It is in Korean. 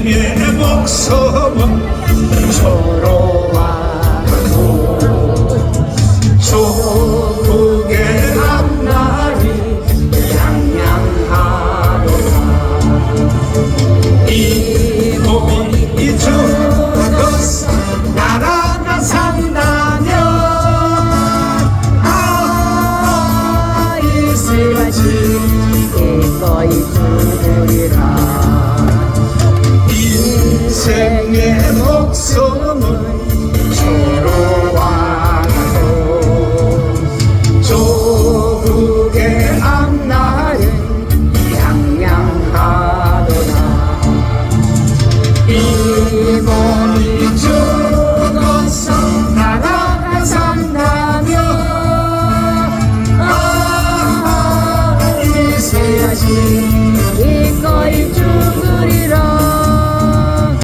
인생의 목숨은 서로하고 조국의 앞날이 양양하도다 이 몸이 죽어서 나라가 산다면 아 지게 거의 주리라 인생의 목숨은